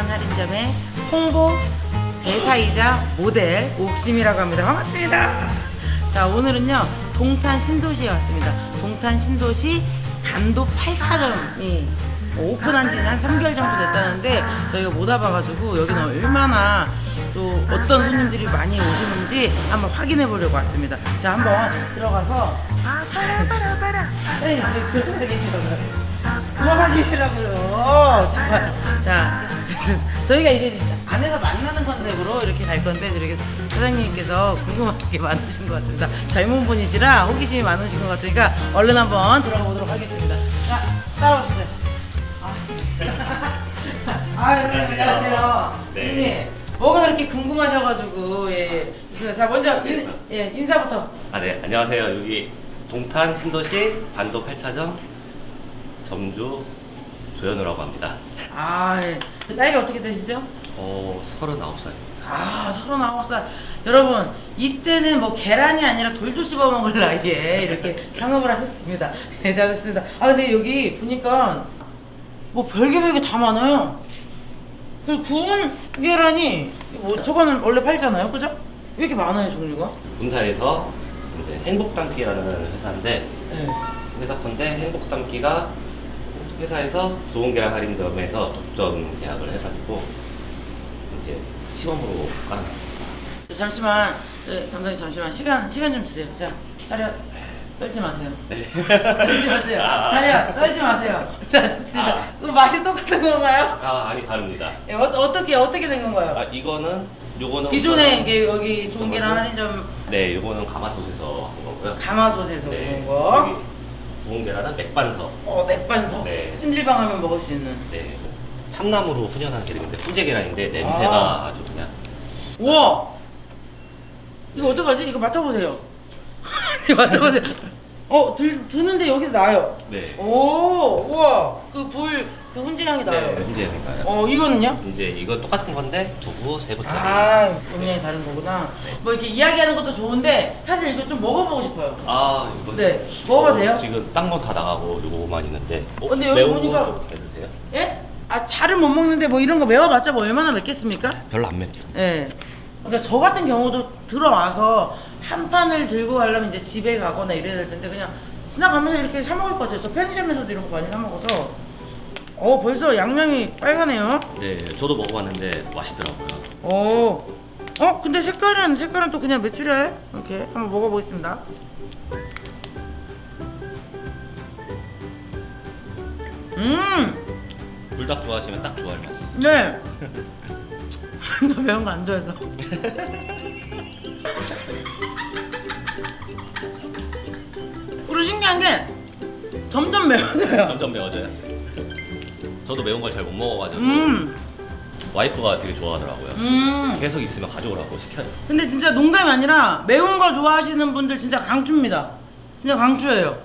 계란 할인점의 홍보 대사이자 모델 옥심이라고 합니다. 반갑습니다. 자 오늘은요 동탄 신도시에 왔습니다. 동탄 신도시 반도 8차점이 오픈한 지는 한 3개월 정도 됐다는데 저희가 못 와봐가지고 여기는 얼마나 또 어떤 손님들이 많이 오시는지 한번 확인해 보려고 왔습니다. 자 한번 들어가서 네, 들어가 계시라고요. 들어가 계시라고요. 자, 자, 무슨 저희가 이제 안에서 만나는 컨셉으로 이렇게 갈 건데 저렇게 사장님께서 궁금한 게 많으신 것 같습니다. 젊은 분이시라 호기심이 많으신 것 같으니까 얼른 한번 들어가 보도록 하겠습니다. 자, 따라오시죠. 아, 아 네, 안녕하세요. 네. 형님, 뭐가 그렇게 궁금하셔가지고 예, 있습니다. 자, 먼저 인, 예, 인사부터. 아, 네, 안녕하세요. 여기 동탄 신도시 반도 8차점 점주 조현우라고 합니다. 아, 예. 나이가 어떻게 되시죠? 어, 39살입니다. 아, 39살. 여러분, 이때는 뭐 계란이 아니라 돌도 씹어 먹을 나이에 이렇게 창업을 하셨습니다. 네, 잘하셨습니다. 아, 근데 여기 보니까 뭐 별게 별게 다 많아요. 그 구운 계란이 뭐 저거는 원래 팔잖아요. 그죠? 왜 이렇게 많아요, 종류가? 본사에서 이제 행복담기라는 회사인데 네. 회사 건데 행복담기가 회사에서 좋은 계란 할인점에서 독점 계약을 해가지고 이제 시범으로 까는 잠시만, 저 담당님 잠시만 시간 시간 좀 주세요. 자, 차렷. 떨지 마세요. 네. 떨지 마세요. 아. 차렷. 떨지 마세요. 자, 좋습니다. 아. 그 맛이 똑같은 건가요? 아, 아니 다릅니다. 예, 어, 어떻게 어떻게 된 건가요? 아, 이거는 요거는 기존에 이게 여기 좋은 계란 할인점 네, 요거는 가마솥에서 한 거고요. 가마솥에서 네, 그런 거. 여기 좋은 계란은 맥반석. 어 맥반석. 네. 찜질방하면 먹을 수 있는. 네. 참나무로 훈연한 계란인데 훈제 계란인데 냄새가 아. 아. 주 그냥 우와. 이거 어떡하지? 이거 맡아보세요. 이거 맡아보세요. 어 들, 드는데 여기서 나요. 네. 오 우와 그 불 그 훈제 향이 나요. 네, 훈제니까요. 어 이거는요? 이제 이거 똑같은 건데 두부 세 부짜리. 아 분명히 다른 거구나. 네. 뭐 이렇게 이야기하는 것도 좋은데 사실 이거 좀 먹어보고 싶어요. 아, 이거 네, 먹어봐도 돼요? 지금 딴 건 다 나가고 요거만 있는데. 어, 근데 여기 매운 보니까- 거좀 드세요? 예? 아 잘은 못 먹는데 뭐 이런 거 매워봤자 뭐 얼마나 맵겠습니까? 별로 안 맵죠. 예. 그러니까 저 같은 경우도 들어와서 한 판을 들고 가려면 이제 집에 가거나 이래야 될 텐데 그냥 지나가면서 이렇게 사 먹을 것 같아요. 저 편의점에서도 이런 거 많이 사 먹어서. 어 벌써 양념이 빨가네요. 네, 저도 먹어봤는데 맛있더라고요. 어. 어 근데 색깔은 색깔은 또 그냥 메추리알 이렇게 한번 먹어보겠습니다. 음. 불닭 좋아하시면 딱 좋아할 맛. 네. 나 매운 거 안 좋아해서. 그리고 신기한 게 점점 매워져요. 점점 매워져요. 저도 매운 걸 잘 못 먹어가지고 음, 와이프가 되게 좋아하더라고요. 음. 계속 있으면 가져오라고 시켜요. 근데 진짜 농담이 아니라 매운 거 좋아하시는 분들 진짜 강추입니다. 진짜 강추예요.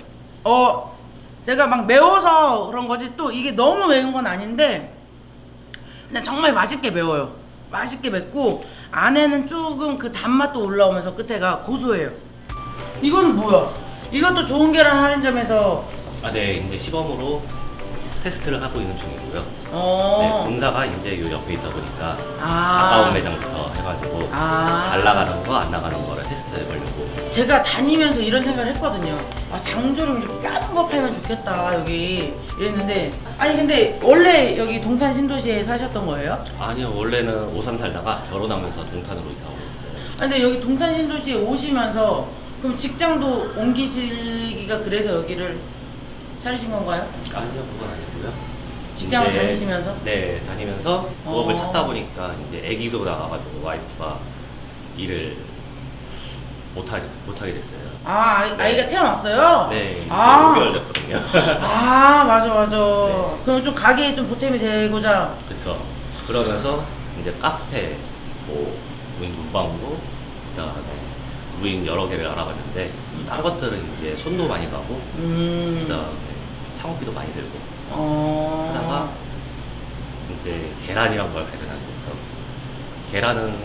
어, 제가 막 매워서 그런 거지 또 이게 너무 매운 건 아닌데 그냥 정말 맛있게 매워요. 맛있게 맵고 안에는 조금 그 단맛도 올라오면서 끝에가 고소해요. 이건 뭐야? 이것도 좋은 계란 할인점에서 아, 네, 이제 시범으로 테스트를 하고 있는 중이고요. 네, 어. 본사가 이제 요 옆에 있다 보니까 아. 가까운 매장부터 해가지고 아. 잘 나가는 거, 안 나가는 거를 테스트해보려고. 제가 다니면서 이런 생각을 했거든요. 아 장조림 이렇게 까는 거 팔면 좋겠다 여기 이랬는데 아니 근데 원래 여기 동탄 신도시에 사셨던 거예요? 아니요, 원래는 오산 살다가 결혼하면서 동탄으로 이사 오고 있어요. 아, 근데 여기 동탄 신도시에 오시면서 그럼 직장도 옮기시기가 그래서 여기를 차리신 건가요? 아니요, 그건 아니고요. 직장을 이제- 다니시면서? 네, 다니면서 부업을 어. 찾다 보니까 이제 아기도 나가가지고 와이프가 일을 못하게 못하게 됐어요. 아 아이, 네. 아이가 태어났어요? 네, 아. 6개월 됐거든요. 아 맞아 맞아. 네. 그럼 좀 가게에 좀 보탬이 되고자. 그쵸. 그러면서 이제 카페, 뭐 문방구, 그다음에 무인 여러 개를 알아봤는데 딴 것들은 이제 손도 많이 가고 음. 그다음에 창업비도 많이 들고 어. 하다가 이제 계란이란 걸 발견하게 돼서 계란은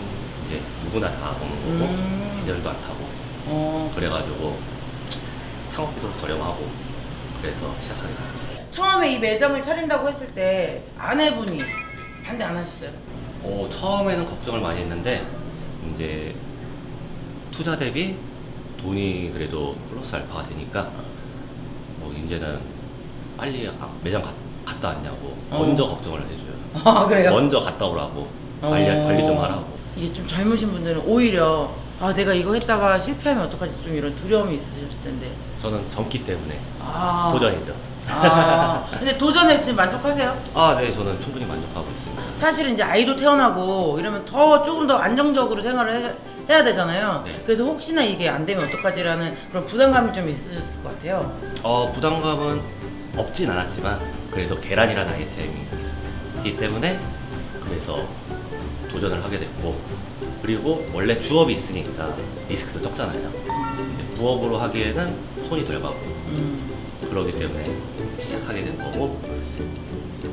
이제 누구나 다 먹는 거고 음. 계절도 안 타고 어. 그래가지고 창업비도 저렴하고 그래서 시작하게 됐죠. 처음에 이 매점을 차린다고 했을 때 아내분이 반대 안 하셨어요? 어, 처음에는 걱정을 많이 했는데 이제 투자 대비 돈이 그래도 플러스 알파가 되니까 뭐 이제는 빨리 아, 매장 가- 갔다 왔냐고 어. 먼저 걱정을 해줘요. 아 그래요? 먼저 갔다 오라고 관리 어. 관리 좀 하라고. 이게 좀 젊으신 분들은 오히려 아 내가 이거 했다가 실패하면 어떡하지 좀 이런 두려움이 있으실 텐데 저는 젊기 때문에 아 도전이죠. 아 근데 도전에 지금 만족하세요? 아, 네, 저는 충분히 만족하고 있습니다. 사실은 이제 아이도 태어나고 이러면 더 조금 더 안정적으로 생활을 해, 해야 되잖아요. 네. 그래서 혹시나 이게 안 되면 어떡하지라는 그런 부담감이 좀 있으셨을 것 같아요. 어, 부담감은 없진 않았지만 그래도 계란이라는 아이템이 있기 때문에 그래서 도전을 하게 됐고 그리고 원래 주업이 있으니까 리스크도 적잖아요. 근데 부업으로 하기에는 손이 덜 가고 음. 그러기 때문에 시작하게 된 거고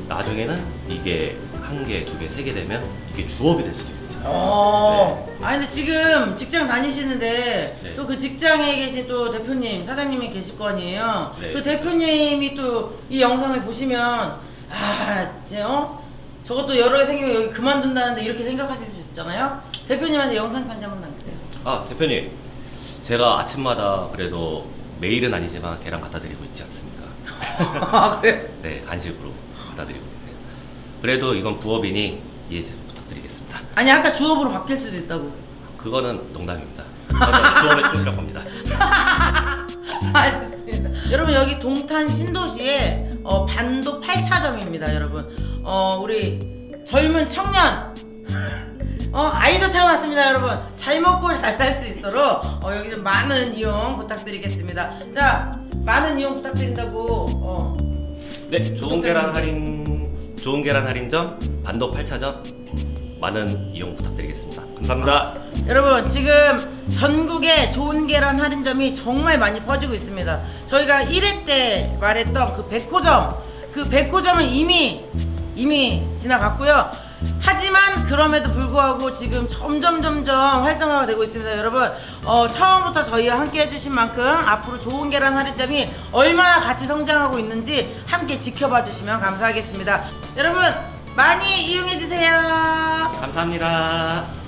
나중에는 이게 한 개, 두 개, 세 개 되면 이게 주업이 될 수도 있죠. 어. 아 근데 지금 직장 다니시는데 네. 또 그 직장에 계신 또 대표님, 사장님이 계실 거 아니에요. 네. 그 대표님이 또 이 영상을 보시면 아, 이제 어? 저것도 여러 개 생기면 여기 그만둔다는데 이렇게 생각하실 수 있잖아요. 대표님한테 영상 편지 한번 남기세요. 아 대표님, 제가 아침마다 그래도 매일은 아니지만 계란 갖다 드리고 있지 않습니까? 아 그래? 네, 간식으로 갖다 드리고 계세요. 그래도 이건 부업이니 이해 좀 부탁드리겠습니다. 아니 아까 주업으로 바뀔 수도 있다고. 그거는 농담입니다. 저는 부업에 충실할 겁니다. 알겠습니다. 여러분 여기 동탄 신도시에 어, 반도 8차점입니다, 여러분. 어, 우리 젊은 청년 어, 아이도 태어났습니다, 여러분. 잘 먹고 잘 살 수 있도록 어, 여기 좀 많은 이용 부탁드리겠습니다. 자, 많은 이용 부탁드린다고. 어. 네, 좋은 계란 할인 좋은 계란 할인점 반도 8차점 많은 이용 부탁드리겠습니다. 감사합니다. 여러분 지금 전국에 좋은 계란 할인점이 정말 많이 퍼지고 있습니다. 저희가 1회 때 말했던 그 백호점 그 백호점은 이미 이미 지나갔고요. 하지만 그럼에도 불구하고 지금 점점 점점 활성화가 되고 있습니다. 여러분 어, 처음부터 저희와 함께 해주신 만큼 앞으로 좋은 계란 할인점이 얼마나 같이 성장하고 있는지 함께 지켜봐 주시면 감사하겠습니다. 여러분 많이 이용해 주세요. 감사합니다.